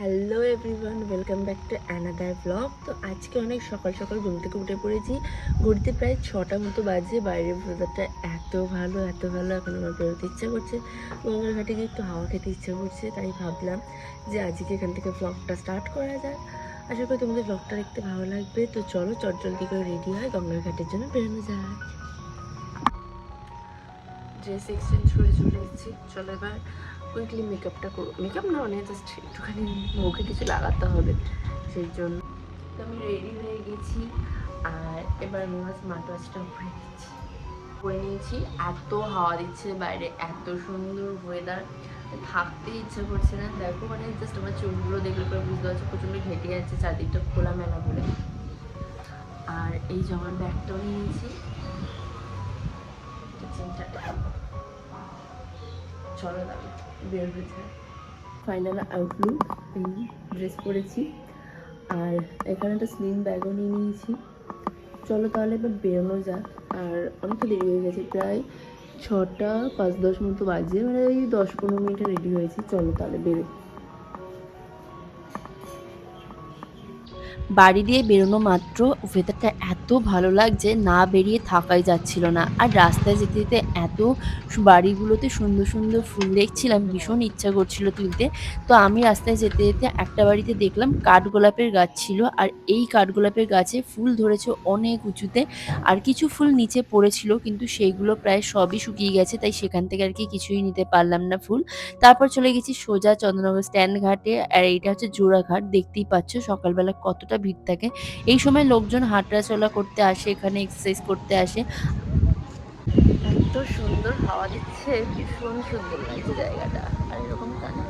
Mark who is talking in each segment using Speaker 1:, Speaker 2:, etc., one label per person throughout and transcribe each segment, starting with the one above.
Speaker 1: Welcome back to another blog তো আজকে অনেক সকাল সকাল ঘুম থেকে উঠে পড়েছি। ঘুরতে প্রায় ছটা মতো বাজে বাইরের ওয়েদারটা এত ভালো এত ভালো, এখন আমার বেরোতে ইচ্ছা করছে। গঙ্গার ঘাটে গিয়ে একটু হাওয়া খেতে ইচ্ছা করছে, তাই ভাবলাম যে আজকে এখান থেকে ব্লগটা স্টার্ট করা যায় আশা করি তোমাদের ব্লগটা দেখতে ভালো লাগবে। তো চলো চটজলদি করে রেডি হয় গঙ্গার ঘাটের জন্য বেরোনো যাক। ড্রেস এক্সচেঞ্জ করে চলে এসেছি। চলো এবার কুইকলি মেকআপটা করব মেকআপ না মানে জাস্ট একটুখানি মুখে কিছু লাগাতে হবে, সেই জন্য। তো আমি রেডি হয়ে গেছি, আর এবার আমি আমার স্মার্ট ওয়াচটা পরে নিচ্ছি নিয়েছি, এত হাওয়া দিচ্ছে বাইরে, এত সুন্দর ওয়েদার থাকতে ইচ্ছে করছে না, দেখো মানে জাস্ট আমার চুলগুলো দেখলে পরে বুঝতে পারছ, প্রচণ্ড ঘেটে যাচ্ছে, চারদিকটা খোলা মেলা বলে। আর এই জমার ব্যাগটাও নিয়েছি। চলো দাঁড়ি বের হয়েছে ফাইনাল আউটলুক এই ড্রেস পরেছি। আর এখানে একটা স্লিম ব্যাগও নিয়ে নিয়েছি। চলো তাহলে এবার বেরোনো যাক। আর অনেকটা দেরি হয়ে গেছে, প্রায় ছটা পাঁচ দশ মতো বাজে মানে ওই দশ পনেরো মিনিটে রেডি হয়েছি। চলো তাহলে বেরো
Speaker 2: বাড়ি দিয়ে বেরোনো মাত্র ওয়েদারটা এত ভালো লাগছে, না বেরিয়ে থাকাই যাচ্ছিল না। আর রাস্তায় যেতে যেতে এত বাড়িগুলোতে সুন্দর সুন্দর ফুল দেখছিলাম, ভীষণ ইচ্ছা করছিল তুলতে। তো আমি রাস্তায় যেতে যেতে একটা বাড়িতে দেখলাম কাঠগোলাপের গাছ ছিল, আর এই কাঠগোলাপের গাছে ফুল ধরেছে অনেক উঁচুতে। আর কিছু ফুল নিচে পড়েছিল, কিন্তু সেইগুলো প্রায় সবই শুকিয়ে গেছে, তাই সেখান থেকে আর কি কিছুই নিতে পারলাম না ফুল। তারপর চলে গেছি সোজা চন্দ্রনগর স্ট্যান্ড ঘাটে, আর এইটা হচ্ছে জোড়াঘাট, দেখতেই পাচ্ছ সকালবেলা কতটা ভিড় থাকে। এই সময় লোকজন হাঁটা চলা করতে আসে, এখানে এক্সারসাইজ করতে আসে।
Speaker 1: এত সুন্দর হাওয়া দিচ্ছে, ভীষণ সুন্দর লাগছে জায়গাটা, আর এরকম কানে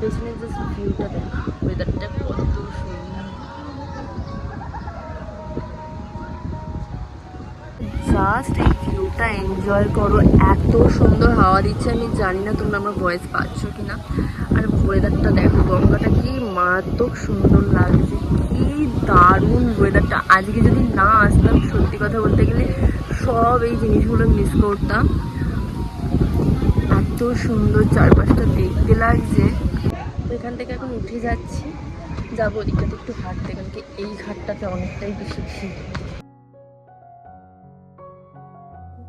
Speaker 1: পেছনে জাস্ট ভিউটা দেখ ওয়েদারটা কত সুন্দর। জাস্ট এই ভিউটা এনজয় করো। এত সুন্দর হাওয়া দিচ্ছে, আমি জানি না তোমরা আমার ভয়েস পাচ্ছ কি না আর ওয়েদারটা দেখো, গঙ্গাটা কি মারাত্মক সুন্দর লাগছে, কি দারুণ ওয়েদারটা আজকে যদি না আসতাম, সত্যি কথা বলতে গেলে সব এই জিনিসগুলো মিস করতাম। এত সুন্দর চারপাশটা দেখতে লাগছে। এখান থেকে এখন উঠে যাচ্ছি। যাব ওদিকটাতে একটু হাঁটতে, কারণ কি এই ঘাটটাতে অনেকটাই বেশি ভিড়।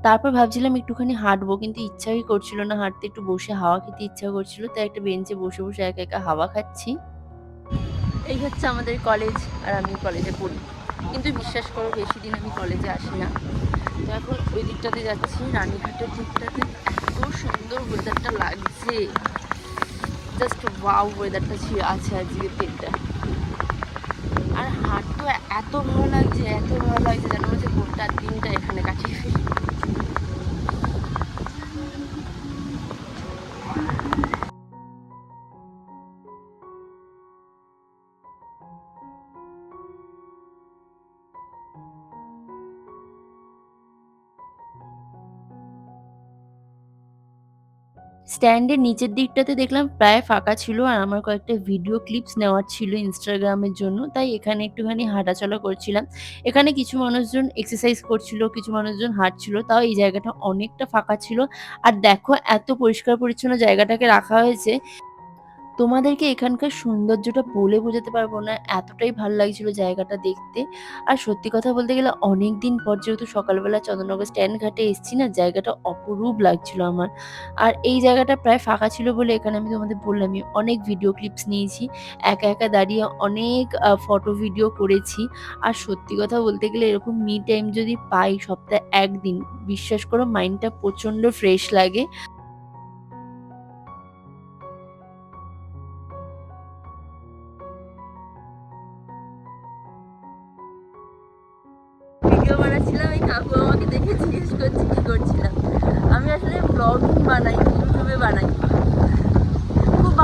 Speaker 2: তারপর ভাবছিলাম একটুখানি হাঁটবো, কিন্তু ইচ্ছাই করছিল না। হাঁটতে একটু বসে হাওয়া খেতে ইচ্ছা করছিল, তাই একটা বেঞ্চে বসে বসে একা একা হাওয়া খাচ্ছি।
Speaker 1: এই হচ্ছে আমাদের কলেজ, আর আমি কলেজে পড়ি। কিন্তু বিশ্বাস করো, বেশি দিন আমি কলেজে আসি না। তো এখন ওই দিকটাতে যাচ্ছি, রানীঘাটের দিকটাতে। এত সুন্দর ওয়েদারটা লাগছে। জাস্ট ওয়াও ওয়েদারটা ছিল আছে আজকে দিনটা। আর হাঁটতে এত ভালো লাগছে, এত ভালো লাগছে যেন
Speaker 2: স্ট্যান্ডের নিচের দিকটাতে দেখলাম প্রায় ফাঁকা ছিল আর আমার কয়েকটা ভিডিও ক্লিপস নেওয়ার ছিল ইনস্টাগ্রামের জন্য। তাই এখানে একটুখানি হাঁটাচলা করছিলাম। এখানে কিছু মানুষজন এক্সারসাইজ করছিল, কিছু মানুষজন হাঁটছিল, তাও এই জায়গাটা অনেকটা ফাঁকা ছিল। আর দেখো এত পরিষ্কার পরিচ্ছন্ন জায়গাটাকে রাখা হয়েছে। তোমাদেরকে এখানকার সৌন্দর্যটা বলে বোঝাতে পারব না, এতটাই ভালো লাগছিল জায়গাটা দেখতে। আর সত্যি কথা বলতে গেলে অনেক দিন পর যেহেতু সকালবেলা চন্দ্রনগর স্ট্যান্ড ঘাটে এসেছি না, জায়গাটা অপরূপ লাগছিল আমার। আর এই জায়গাটা প্রায় ফাঁকা ছিল বলে এখানে আমি তোমাদের বললামই, অনেক ভিডিও ক্লিপস নিয়েছি, একা একা দাঁড়িয়ে অনেক ফটো ভিডিও করেছি। আর সত্যি কথা বলতে গেলে এরকম মি টাইম যদি পাই সপ্তাহে একদিন, বিশ্বাস করো মাইন্ডটা প্রচণ্ড ফ্রেশ লাগে।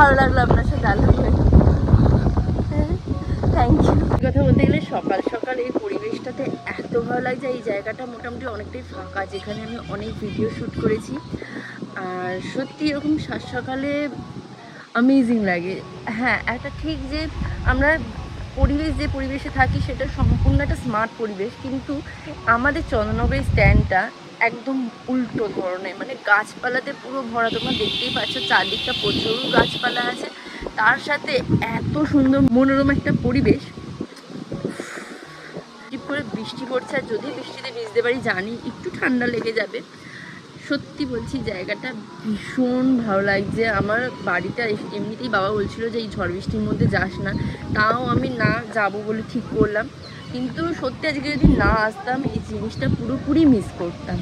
Speaker 1: ভালো লাগল আপনার সাথে থ্যাংক কথা বলতে গেলে সকাল সকাল এই পরিবেশটাতে এত ভালো এই জায়গাটা মোটামুটি অনেকটাই ফাঁকা, যেখানে আমি অনেক ভিডিও করেছি। আর সত্যি এরকম সাত সকালে অ্যামেজিং লাগে। হ্যাঁ একটা ঠিক যে আমরা পরিবেশ যে পরিবেশে থাকি, সেটা সম্পূর্ণ একটা স্মার্ট পরিবেশ, কিন্তু আমাদের চন্দ্রনগরের স্ট্যান্ডটা একদম উল্টো ধরনের মানে গাছপালাতে পুরো ভরা, তোমরা দেখতেই পাচ্ছ, চারদিকটা প্রচুর গাছপালা আছে। তার সাথে এত সুন্দর মনোরম একটা পরিবেশ। টিপ করে বৃষ্টি পড়ছে, আর যদি বৃষ্টিতে ভিজতে পারি, জানি একটু ঠান্ডা লেগে যাবে। সত্যি বলছি, জায়গাটা ভীষণ ভালো লাগছে। আমার বাড়িটা এমনিতেই বাবা বলছিল যে, এই ঝড় বৃষ্টির মধ্যে যাস না। তাও আমি না যাব বলে ঠিক করলাম। কিন্তু সত্যি আজকে যদি না আসতাম, এই জিনিসটা পুরোপুরি মিস করতাম।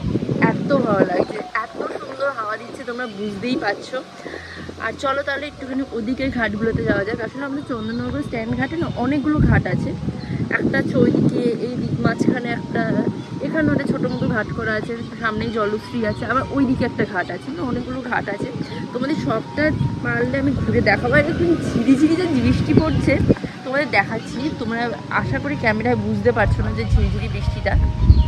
Speaker 1: এত ভালো লাগছে, এত সুন্দর হাওয়া দিচ্ছে, তোমরা বুঝতেই পারছ। আর চলো তাহলে একটুখানি ওদিকের ঘাটগুলোতে যাওয়া যাক। আসলে আমাদের চন্দননগর স্ট্যান্ড ঘাটে না অনেকগুলো ঘাট আছে। একটা ওইদিকে এই দিক মাঝখানে একটা, এখানে একটা ছোটো মতো ঘাট করা আছে, সামনেই জলশ্রী আছে, আবার ওইদিকে একটা ঘাট আছে, না অনেকগুলো ঘাট আছে। তোমাদের সবটা পারলে আমি ঘুরে দেখাবো। এখন ঝিরিঝিরি যে বৃষ্টি পড়ছে তোমাদের দেখাচ্ছি, তোমরা আশা করি ক্যামেরায় বুঝতে পারছ না যে ঝিরিঝিরি বৃষ্টিটা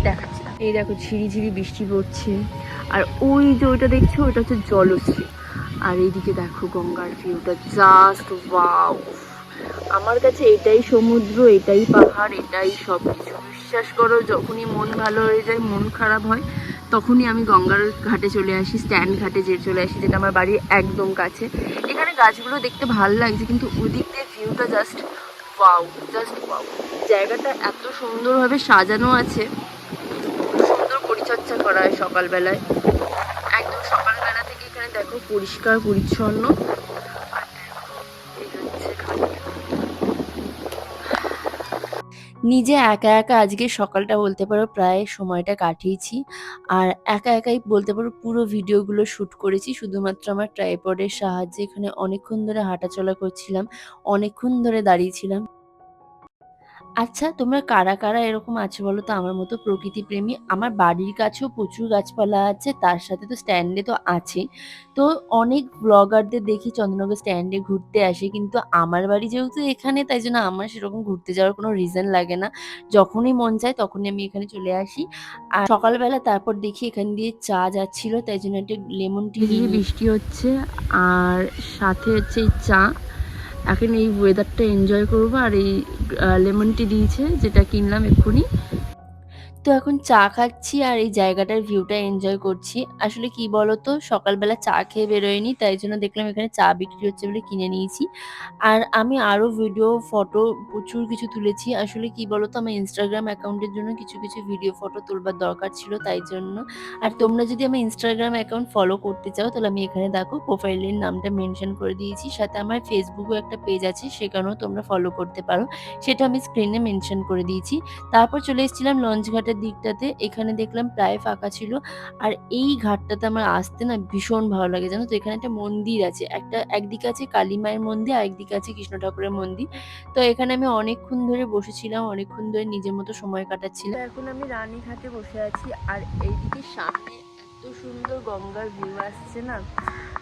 Speaker 1: দেখাচ্ছি। এই দেখো ঝিরিঝিরি বৃষ্টি পড়ছে, আর ওই যে ওইটা দেখছ ওটা হচ্ছে জলশ্রী। আর এইদিকে দেখো গঙ্গার ভিউটা জাস্ট ওয়াও আমার কাছে এটাই সমুদ্র, এটাই পাহাড়, এটাই সব কিছু বিশ্বাস করো, যখনই মন ভালো হয়ে যায়, মন খারাপ হয়, তখনই আমি গঙ্গার ঘাটে চলে আসি, স্ট্যান্ড ঘাটে যে চলে আসি, যেটা আমার বাড়ির একদম কাছে। এখানে গাছগুলো দেখতে ভালো লাগছে, কিন্তু ওদিক দিয়ে ভিউটা জাস্ট ওয়াও জাস্ট ওয়াও জায়গাটা এত সুন্দরভাবে সাজানো আছে। সুন্দর পরিচর্যা করা হয় সকালবেলায়। একদম সকালবেলা থেকে এখানে দেখো পরিষ্কার, পরিচ্ছন্ন।
Speaker 2: নিজে একা একা আজকে সকালটা বলতে পারো প্রায় সময়টা কাটিয়েছি। আর একা একাই বলতে পারো পুরো ভিডিওগুলো শ্যুট করেছি। শুধুমাত্র আমার ট্রাইপডের সাহায্যে এখানে অনেকক্ষণ ধরে হাঁটাচলা করছিলাম, অনেকক্ষণ ধরে দাঁড়িয়েছিলাম আচ্ছা তোমরা কারা কারা এরকম আছো বলো তো? আমার মতো প্রকৃতি প্রেমী আমার বাড়ির কাছেও প্রচুর গাছপালা আছে তার সাথে তো স্ট্যান্ডে তো আছে। তো অনেক ব্লগারদের দেখি চন্দ্রনগর স্ট্যান্ডে ঘুরতে আসে কিন্তু আমার বাড়ি যেহেতু এখানে তাই জন্য আমার সেরকম ঘুরতে যাওয়ার কোনো রিজন লাগে না। যখনই মন চায় তখনই আমি এখানে চলে আসি। আর সকালবেলা তারপর দেখি এখান দিয়ে চা যাচ্ছিল তাই জন্য একটা লেমন টি
Speaker 1: বৃষ্টি হচ্ছে। আর সাথে হচ্ছে চা। এখন এই ওয়েদারটা এনজয় করব আর এই লেমন টি দিয়েছে যেটা কিনলাম এক্ষুনি।
Speaker 2: তো এখন চা খাচ্ছি আর এই জায়গাটার ভিউটা এনজয় করছি। আসলে কি বলতো, সকালবেলা চা খেয়ে বেরোয়নি, তাই জন্য দেখলাম এখানে চা বিক্রি হচ্ছে বলে কিনে নিয়েছি। আর আমি আরও ভিডিও ফটো প্রচুর কিছু তুলেছি। আসলে কি বলতো, আমার ইনস্টাগ্রাম অ্যাকাউন্টের জন্য কিছু কিছু ভিডিও ফটো তোলবার দরকার ছিল, তাই জন্য। আর তোমরা যদি আমার ইনস্টাগ্রাম অ্যাকাউন্ট ফলো করতে চাও, তাহলে আমি এখানে দেখো প্রোফাইলের নামটা মেনশন করে দিয়েছি। সাথে আমার ফেসবুকও একটা পেজ আছে, সেখানেও তোমরা ফলো করতে পারো। সেটা আমি স্ক্রিনে মেনশন করে দিয়েছি। তারপর চলে এসেছিলাম লঞ্চ ঘাটের দিকটাতে এখানে দেখলাম প্রায় ফাঁকা ছিল। আর এই ঘাটটাতে আমার আসতে না ভীষণ ভালো লাগে, জানো তো? এখানে একটা মন্দির আছে, একটা একদিকে আছে কালী মায়ের মন্দির, আর একদিকে আছে কৃষ্ণ ঠাকুরের মন্দির। তো এখানে আমি অনেকক্ষণ ধরে বসেছিলাম, অনেকক্ষণ ধরে নিজের মতো সময় কাটাচ্ছিলাম।
Speaker 1: এখন আমি রানীঘাটে বসে আছি, আর এইদিকে সামনে এত সুন্দর গঙ্গার ভিউ আসছে না?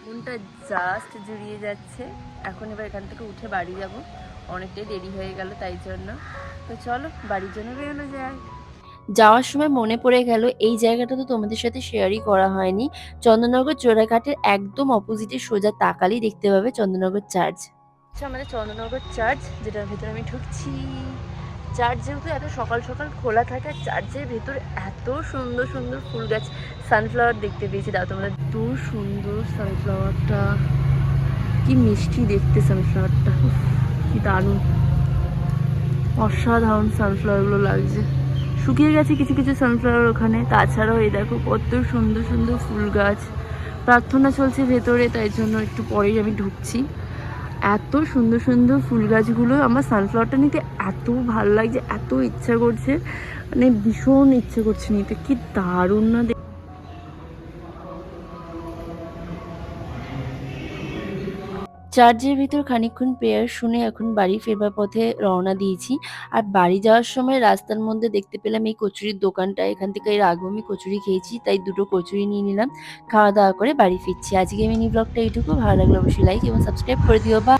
Speaker 1: মনটা জাস্ট জুড়িয়ে যাচ্ছে। এখন এবার এখান থেকে উঠে বাড়ি যাব। অনেকটাই দেরি হয়ে গেল তাই জন্য। তো চলো, বাড়ির জন্য বেরোনো যায়।
Speaker 2: যাওয়ার সময় মনে পড়ে গেল, এই জায়গাটা তো তোমাদের সাথে শেয়ারই করা হয়নি। চন্দননগর চোরাঘাটের একদম অপোজিটে সোজা তাকালেই দেখতে পাবে চন্দননগর চার্চ
Speaker 1: আচ্ছা আমাদের চন্দ্রনগর চার্চ যেটার ভেতরে আমি ঢুকছি। চার্চ যেহেতু এত সকাল সকাল খোলা থাকে আর চার্চের ভেতরে এত সুন্দর সুন্দর ফুল গাছ সানফ্লাওয়ার দেখতে পেয়েছি। দাও তোমরা এত সুন্দর সানফ্লাওয়ারটা কি মিষ্টি দেখতে সানফ্লাওয়ারটা কি দারুণ। অসাধারণ সানফ্লাওয়ারগুলো লাগছে। শুকিয়ে গেছে কিছু কিছু সানফ্লাওয়ার ওখানে। তাছাড়াও এই দেখো কত সুন্দর সুন্দর ফুল গাছ। প্রার্থনা চলছে ভেতরে, তাই জন্য একটু পরেই আমি ঢুকছি। এত সুন্দর সুন্দর ফুল গাছগুলো, আমার সানফ্লাওয়ারটা নিতে এত ভালো লাগছে, এত ইচ্ছা করছে। মানে ভীষণ ইচ্ছে করছে নিতে। কি দারুণ না
Speaker 2: চার্চের ভিতর খানিক্ষণ প্রেয়ার শুনে এখন বাড়ি ফেরবার পথে রওনা দিয়েছি। আর বাড়ি যাওয়ার সময় রাস্তার মধ্যে দেখতে পেলাম এই কচুরির দোকানটা। এখান থেকে এর আগেও আমি কচুরি খেয়েছি, তাই দুটো কচুরি নিয়ে নিলাম। খাওয়া দাওয়া করে বাড়ি ফিরছি। আজকে মিনি ব্লগটা এইটুকু। ভালো লাগল অবশ্যই লাইক এবং সাবস্ক্রাইব করে দিও। বা